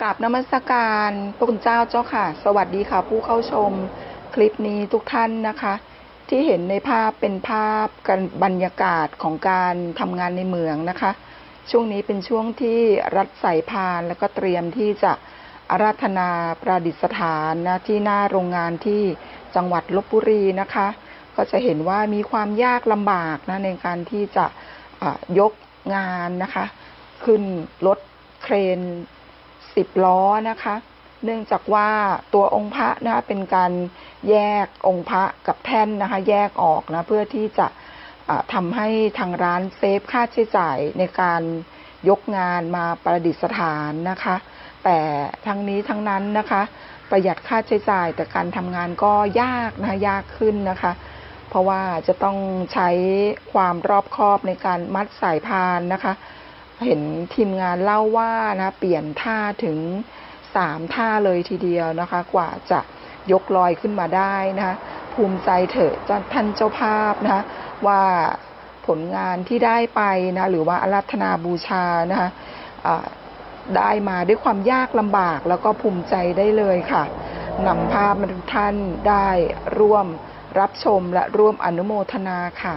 กราบนมัสการพระคุณเจ้าเจ้าค่ะ สวัสดีค่ะ ผู้เข้าชมคลิปนี้ทุกท่านนะคะ ที่เห็นในภาพเป็นภาพกันบรรยากาศของการทำงานในเมืองนะคะ ช่วงนี้เป็นช่วงที่รัฐใส่พานแล้วก็เตรียมที่จะอาราธนาประดิษฐานนะที่หน้าโรงงานที่จังหวัดลบบุรีนะคะ ก็จะเห็นว่ามีความยากลำบากนะในการที่จะอ่ายกงานนะคะ ขึ้นรถเครน สิบล้อนะคะ เนื่องจากว่าตัวองค์พระนะคะเป็นการแยกองค์พระกับแท่นนะคะ แยกออกนะเพื่อที่จะอ่าทำให้ทางร้านเซฟค่าใช้จ่ายในการยกงานมาประดิษฐานนะคะ แต่ทั้งนี้ทั้งนั้นนะคะ ประหยัดค่าใช้จ่ายแต่การทำงานก็ยากนะคะยากขึ้นนะคะ เพราะว่าจะต้องใช้ความรอบคอบในการมัดสายพานนะคะ เห็นทีมงานเล่าว่านะเปลี่ยนท่าถึงสามท่าเลยทีเดียวนะคะ กว่าจะยกลอยขึ้นมาได้นะคะภูมิใจเถอะเจ้าท่านเจ้าภาพนะคะว่าผลงานที่ได้ไปนะหรือว่าอารัธนาบูชานะคะได้มาด้วยความยากลำบากแล้วก็ภูมิใจได้เลยค่ะนำภาพมาทุกท่านได้ร่วมรับชมและร่วมอนุโมทนาค่ะ